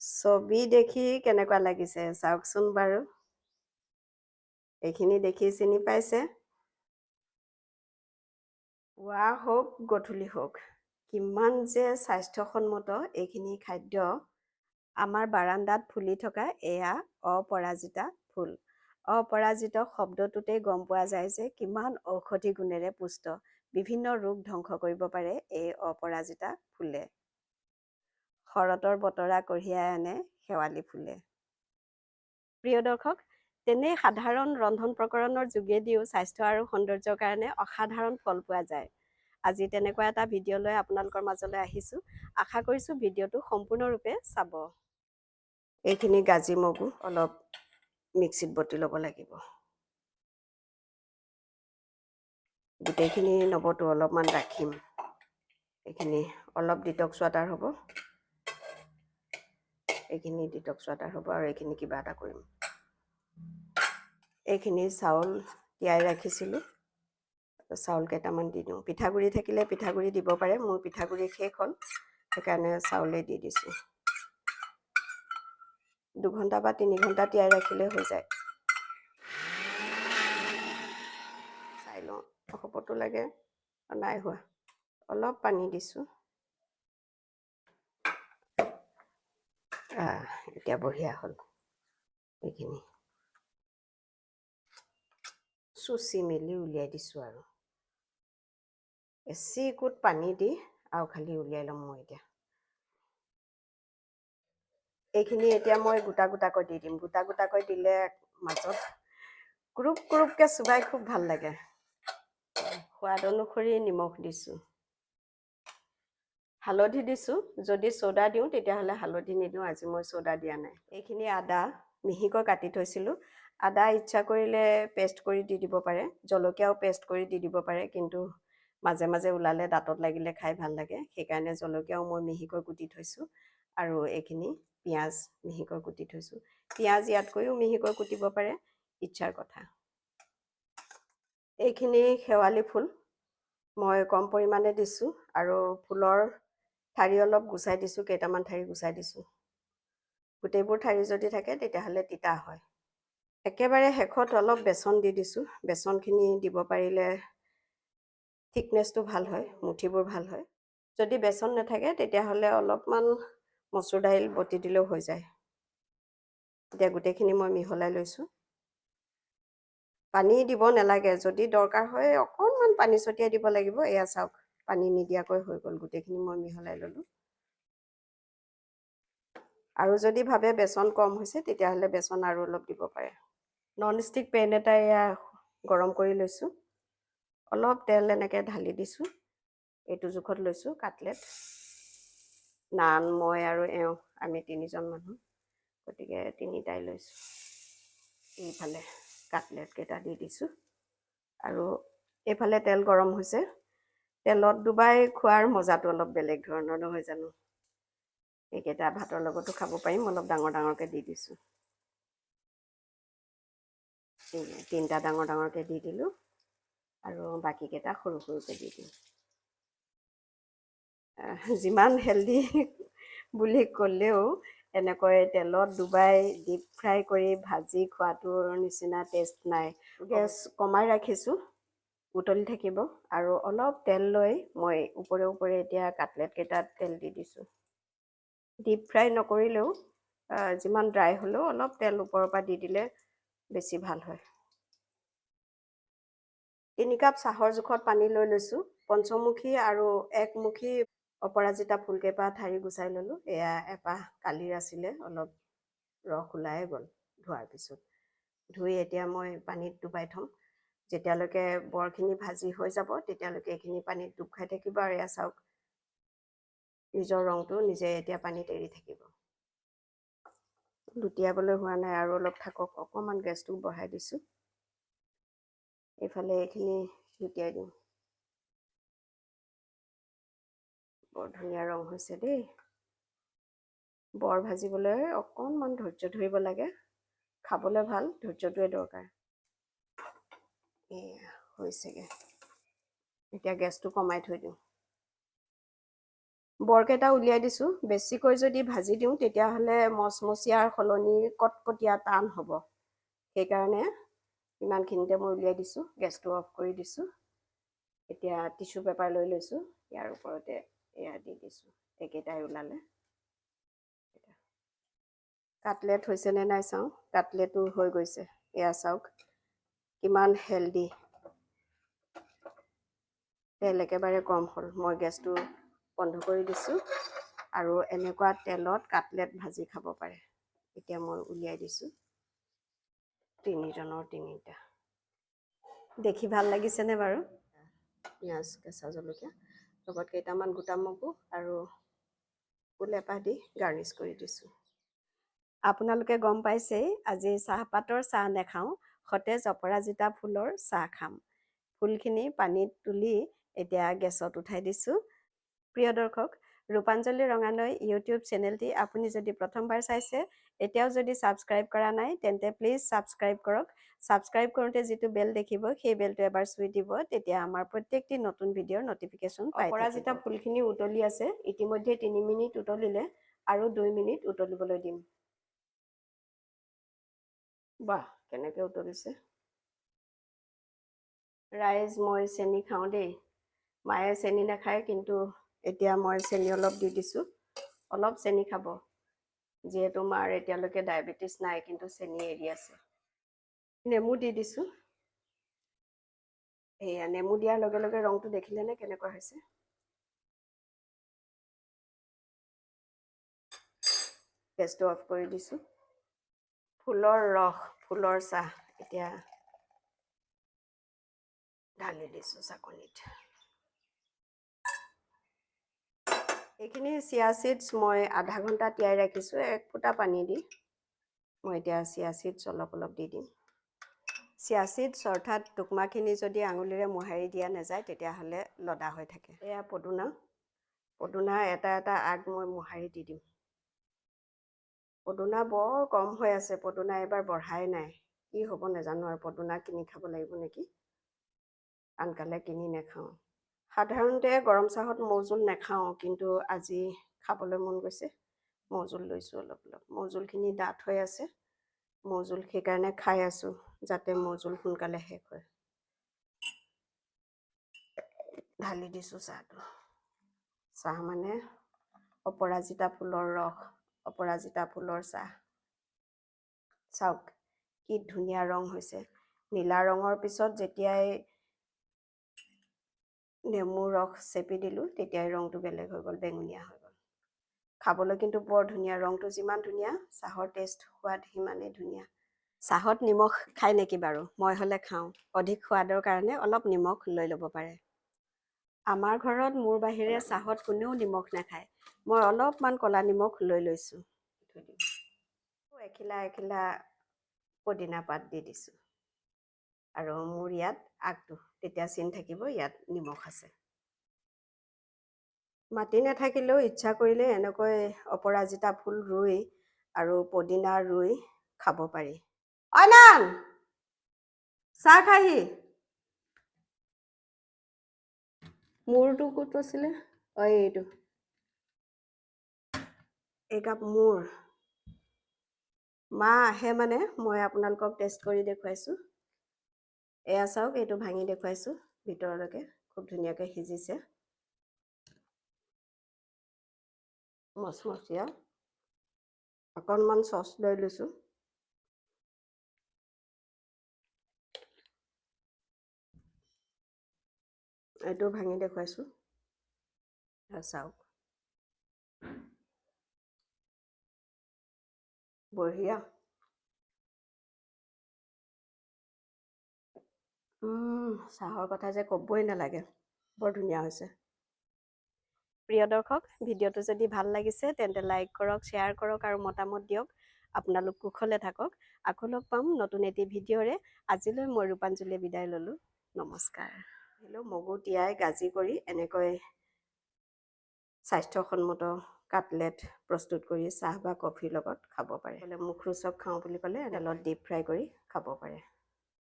ছবি দেখি কেনেকুৱা লাগিছে চাওকচোন বাৰু। এইখিনি দেখি চিনি পাইছে? পুৱা হওক গধূলি হওক। কিমান যে স্বাস্থ্যসন্মত এইখিনি খাদ্য। আমাৰ বাৰান্দাত ফুলি থকা এয়া অপৰাজিতা ফুল। অপৰাজিত শব্দটোতেই গম পোৱা যায় যে কিমান ঔষধি গুণেৰে পুষ্ট। বিভিন্ন ৰোগ ধ্বংস কৰিব পাৰে এই অপৰাজিতা ফুলে। শৰতৰ বতৰা কঢ়িয়াই আনে শেৱালি ফুলে। প্ৰিয় দৰ্শক তেনে সাধাৰণ ৰন্ধন প্ৰকৰণৰ যোগেদিও স্বাস্থ্য আৰু সৌন্দৰ্যৰ কাৰণে অসাধাৰণ ফল পোৱা যায়। আজি তেনেকুৱা এটা ভিডিঅ' লৈ আপোনালোকৰ মাজলৈ আহিছোঁ। আশা কৰিছোঁ ভিডিঅ'টো সম্পূৰ্ণৰূপে চাব। এইখিনি গাজি মগু অলপ মিক্সিত বটি ল'ব লাগিব। গোটেইখিনি নবটো অলপমান ৰাখিম। এইখিনি অলপ ডিটক্স ৱাটাৰ হ'ব। এইখিনি ডিটক্স ৱাটাৰ হ'ব আৰু এইখিনি কিবা এটা কৰিম। এইখিনি চাউল তিয়াই ৰাখিছিলোঁ। চাউল কেইটামান দি দিওঁ। পিঠাগুড়ি থাকিলে পিঠাগুড়ি দিব পাৰে, মোৰ পিঠাগুড়ি শেষ হ'ল, সেইকাৰণে চাউলেই দি দিছোঁ। দুঘণ্টা বা তিনি ঘণ্টা তিয়াই ৰাখিলে হৈ যায়। চাই লওঁ হ'বতো লাগে নাই হোৱা। অলপ পানী দিছোঁ। এতিয়া বঢ়িয়া হ'ল। এইখিনি। চুচি মেলি উলিয়াই দিছোঁ আৰু। এচিকুট পানী দি আৰু খালি উলিয়াই ল'ম মই এতিয়া। এইখিনি এতিয়া মই গোটা গোটাকৈ দি দিম। গোটা গোটাকৈ দিলে মাজত গ্ৰুপ গ্ৰুপকৈ চোবাই খুব ভাল লাগে। সোৱাদ অনুসৰি নিমখ দিছোঁ। হালধি দিছোঁ যদি চ'দা দিওঁ তেতিয়াহ'লে হালধি নিদিওঁ আজি মই চ'দা দিয়া নাই। এইখিনি আদা মিহিকৈ কাটি থৈছিলোঁ। আদা ইচ্ছা কৰিলে পেষ্ট কৰি দি দিব পাৰে জলকীয়াও পেষ্ট কৰি দি দিব পাৰে কিন্তু মাজে মাজে ওলালে দাঁতত লাগিলে খাই ভাল লাগে সেইকাৰণে জলকীয়াও মই মিহিকৈ কুটি থৈছোঁ আৰু এইখিনি পিঁয়াজ মিহিকৈ কুটি থৈছোঁ। পিঁয়াজ ইয়াতকৈও মিহিকৈ কুটিব পাৰে ইচ্ছাৰ কথা। এইখিনি শেৱালি ফুল মই কম পৰিমাণে দিছোঁ আৰু ফুলৰ ঠাৰি অলপ গুচাই দিছোঁ কেইটামান ঠাৰি গুচাই দিছোঁ। গোটেইবোৰ ঠাৰি যদি থাকে তেতিয়াহ'লে তিতা হয়। একেবাৰে শেষত অলপ বেচন দি দিছোঁ। বেচনখিনি দিব পাৰিলে থিকনেছটো ভাল হয় মুঠিবোৰ ভাল হয়। যদি বেচন নাথাকে তেতিয়াহ'লে অলপমান মচুৰ দাইল বটি দিলেও হৈ যায়। এতিয়া গোটেইখিনি মই মিহলাই লৈছোঁ। পানী দিব নালাগে। যদি দৰকাৰ হয় অকণমান পানী ছটিয়াই দিব লাগিব। এয়া চাওক। পানী নিদিয়াকৈ হৈ গ'ল গোটেইখিনি মই মিহলাই ল'লোঁ। আৰু যদি ভাবে বেচন কম হৈছে তেতিয়াহ'লে বেচন আৰু অলপ দিব পাৰে। নন ষ্টিক পেন এটা এয়া গৰম কৰি লৈছোঁ। অলপ তেল এনেকৈ ঢালি দিছোঁ এইটো জোখত লৈছোঁ কাটলেট। নান মই আৰু এওঁ আমি তিনিজন মানুহ গতিকে তিনিটাই লৈছোঁ। এইফালে কাটলেটকেইটা দি দিছোঁ। আৰু এইফালে তেল গৰম হৈছে। তেলত ডুবাই খোৱাৰ মজাটো অলপ বেলেগ ধৰণৰ নহয় জানো? এইকেইটা ভাতৰ লগতো খাব পাৰিম অলপ ডাঙৰ ডাঙৰকৈ দি দিছোঁ। তিনিটা ডাঙৰ ডাঙৰকৈ দি দিলোঁ আৰু বাকীকেইটা সৰু সৰুকৈ দি দিওঁ যিমান হেল্ডি বুলি ক'লেও এনেকৈ তেলত ডুবাই ডিপ ফ্ৰাই কৰি ভাজি খোৱাটোৰ নিচিনা টেষ্ট নাই। গেছ কমাই ৰাখিছোঁ। উতলি থাকিব আৰু অলপ তেল লৈ মই ওপৰে ওপৰে এতিয়া কাটলেটকেইটাত তেল দি দিছোঁ। ডিপ ফ্ৰাই নকৰিলেও যিমান ড্ৰাই হ'লেও অলপ তেল ওপৰৰ পৰা দি দিলে বেছি ভাল হয়। তিনি কাপ চাহৰ জোখত পানী লৈ লৈছোঁ পঞ্চমুখী আৰু একমুখী অপৰাজিতা ফুলকেইপাহ ঠাৰি গুচাই ল'লোঁ এয়া এপাহ কালিৰ আছিলে অলপ ৰস ওলাই গ'ল ধোৱাৰ পিছত। ধুই এতিয়া মই পানীত ডুবাই থ'ম। যেতিয়ালৈকে বৰখিনি ভাজি হৈ যাব তেতিয়ালৈকে এইখিনি পানীত ডুব খাই থাকিব আৰু এয়া চাওক। নিজৰ ৰংটো নিজে এতিয়া পানীত এৰি থাকিব। লুটিয়াবলৈ হোৱা নাই আৰু অলপ থাকক অকণমান গেছটো বঢ়াই দিছোঁ। এইফালে এইখিনি লুটিয়াই দিওঁ বৰ ধুনীয়া ৰং হৈছে দেই। বৰ ভাজিবলৈ অকণমান ধৈৰ্য ধৰিব লাগে। খাবলৈ ভাল ধৈৰ্যটোৱে দৰকাৰ। হৈছেগৈ এতিয়া গেছটো কমাই থৈ দিওঁ। বৰকেইটা উলিয়াই দিছোঁ বেছিকৈ যদি ভাজি দিওঁ তেতিয়াহ'লে মচমচীয়াৰ সলনি কটকটীয়া টান হ'ব। সেইকাৰণে ইমানখিনিতে মই উলিয়াই দিছোঁ গেছটো অফ কৰি দিছোঁ। এতিয়া টিচু পেপাৰ লৈ লৈছোঁ ইয়াৰ ওপৰতে এয়া দি দিছোঁ এইকেইটাই ওলালে। কাটলেট হৈছেনে নাই চাওঁ কাটলেটো হৈ গৈছে এয়া চাওক। কিমান হেল্ডি তেল একেবাৰে কম হ'ল। মই গেছটো বন্ধ কৰি দিছোঁ আৰু এনেকুৱা তেলত কাটলেট ভাজি খাব পাৰে। এতিয়া মই উলিয়াই দিছোঁ। তিনিজনৰ তিনিটা। দেখি ভাল লাগিছেনে বাৰু? পিঁয়াজ কেঁচা জলকীয়া লগত কেইটামান গোটা মগু আৰু ফুল এপাহ দি গাৰ্নিছ কৰি দিছোঁ। আপোনালোকে গম পাইছেই আজি চাহপাতৰ চাহ নাখাওঁ। সতেজ অপৰাজিতা ফুলৰ চাহ খাম। ফুলখিনি পানীত তুলি এতিয়া গেছত উঠাই দিছোঁ। প্ৰিয় দৰ্শক ৰূপাঞ্জলি ৰঙানৈ ইউটিউব চেনেলটি আপুনি যদি প্ৰথমবাৰ চাইছে এতিয়াও যদি ছাবস্ক্ৰাইব কৰা নাই তেন্তে প্লিজ ছাবস্ক্ৰাইব কৰক। ছাবস্ক্ৰাইব কৰোঁতে যিটো বেল দেখিব সেই বেলটো এবাৰ চুই দিব তেতিয়া আমাৰ প্ৰত্যেকটি নতুন ভিডিঅ'ৰ ন'টিফিকেশ্যন অপৰাজিতা ফুলখিনি উতলি আছে ইতিমধ্যে তিনি মিনিট উতলিলে আৰু দুই মিনিট উতলিবলৈ দিম। বাহ! কেনেকৈ উতলিছে ৰাইজ মই চেনি খাওঁ দেই। মায়ে চেনি নাখায় কিন্তু এতিয়া মই চেনি অলপ দি দিছোঁ। অলপ চেনি খাব। যিহেতু মাৰ এতিয়ালৈকে ডায়েবেটিছ নাই কিন্তু চেনি এৰি আছে। নেমু দি দিছোঁ। এয়া নেমু দিয়াৰ লগে লগে ৰংটো দেখিলেনে কেনেকুৱা হৈছে? গেছটো অফ কৰি দিছোঁ। ফুলৰ ৰস ফুলৰ চাহ এতিয়া ঢালি দিছোঁ চাকনিত। এইখিনি চিয়া চিডছ মই আধা ঘণ্টা তিয়াই ৰাখিছোঁ এক ফুটা পানী দি। মই এতিয়া চিয়া চিডছ অলপ অলপ দি দিম। চিয়া চিডছ অৰ্থাৎ টোকমাখিনি যদি আঙুলিৰে মোহাৰি দিয়া নাযায় তেতিয়াহ'লে লদা হৈ থাকে। এয়া পদুনা। পদুনা এটা এটা আগ মই মোহাৰি দি দিম। পদুনা বৰ কম হৈ আছে পদুনা এবাৰ বঢ়াই নাই। কি হ'ব নাজানো আৰু পদুনা কিনি খাব লাগিব নেকি? আনকালে কিনি নাখাওঁ। সাধাৰণতে গৰম চাহত মৌজোল নাখাওঁ কিন্তু আজি খাবলৈ মন গৈছে। মৌজোল লৈছোঁ অলপ অলপ। মৌজোলখিনি ডাঠ হৈ আছে। মৌজোল সেইকাৰণে খাই আছোঁ যাতে মৌজোল সোনকালে শেষ হয়। ঢালি দিছোঁ চাহটো। চাহ মানে অপৰাজিতা ফুলৰ ৰস। অপৰাজিতা ফুলৰ চাহ। চাওক কি ধুনীয়া ৰং হৈছে। নীলা ৰঙৰ পিছত যেতিয়াই নেমু ৰস চেপি দিলোঁ তেতিয়াই ৰংটো বেলেগ হৈ গ'ল বেঙুনীয়া হৈ গ'ল। খাবলৈ কিন্তু বৰ ধুনীয়া ৰংটো যিমান ধুনীয়া চাহৰ টেষ্ট সোৱাদ সিমানেই ধুনীয়া। চাহত নিমখ খায় নেকি বাৰু? মই হ'লে খাওঁ। অধিক সোৱাদৰ কাৰণে অলপ নিমখ লৈ ল'ব পাৰে। আমাৰ ঘৰত মোৰ বাহিৰে চাহত কোনেও নিমখ নাখায়। মই অলপমান ক'লা নিমখ লৈ লৈছোঁ। এখিলা এখিলা পদিনা পাত দি দিছোঁ। আৰু মোৰ ইয়াত আগটো তেতিয়া চিন থাকিব ইয়াত নিমখ আছে। মাটি নাথাকিলেও ইচ্ছা কৰিলে এনেকৈ অপৰাজিতা ফুল ৰুই আৰু পদিনা ৰুই খাব পাৰি। অনান চাহ খাহি মূৰটো ক'ত আছিলে? অঁ এইটো। একাপ মূৰ। মা আহে মানে মই আপোনালোকক টেষ্ট কৰি দেখুৱাইছোঁ। এয়া চাওক এইটো ভাঙি দেখুৱাইছোঁ ভিতৰলৈকে খুব ধুনীয়াকৈ সিজিছে। মচমচীয়া অকণমান চচ লৈ লৈছোঁ। এইটো ভাঙি দেখুৱাইছোঁ। চাওক। বঢ়িয়া চাহৰ কথা যে ক'বই নালাগে বৰ ধুনীয়া হৈছে প্ৰিয় দৰ্শক ভিডিঅ'টো যদি ভাল লাগিছে তেন্তে লাইক কৰক শ্বেয়াৰ কৰক আৰু মতামত দিয়ক। আপোনালোক কুশলে থাকক। আকৌ লগ পাম নতুন এটি ভিডিঅ'ৰে। আজিলৈ মই ৰূপাঞ্জলিয়ে বিদায় ল'লোঁ। নমস্কাৰ। হেল্ল' মগু তিয়াই গাজি কৰি এনেকৈ স্বাস্থ্যসন্মত কাটলেট প্ৰস্তুত কৰি চাহ বা কফিৰ লগত খাব পাৰে। বোলে মুখ ৰোচক খাওঁ বুলি ক'লে তেলত ডিপ ফ্ৰাই কৰি খাব পাৰে।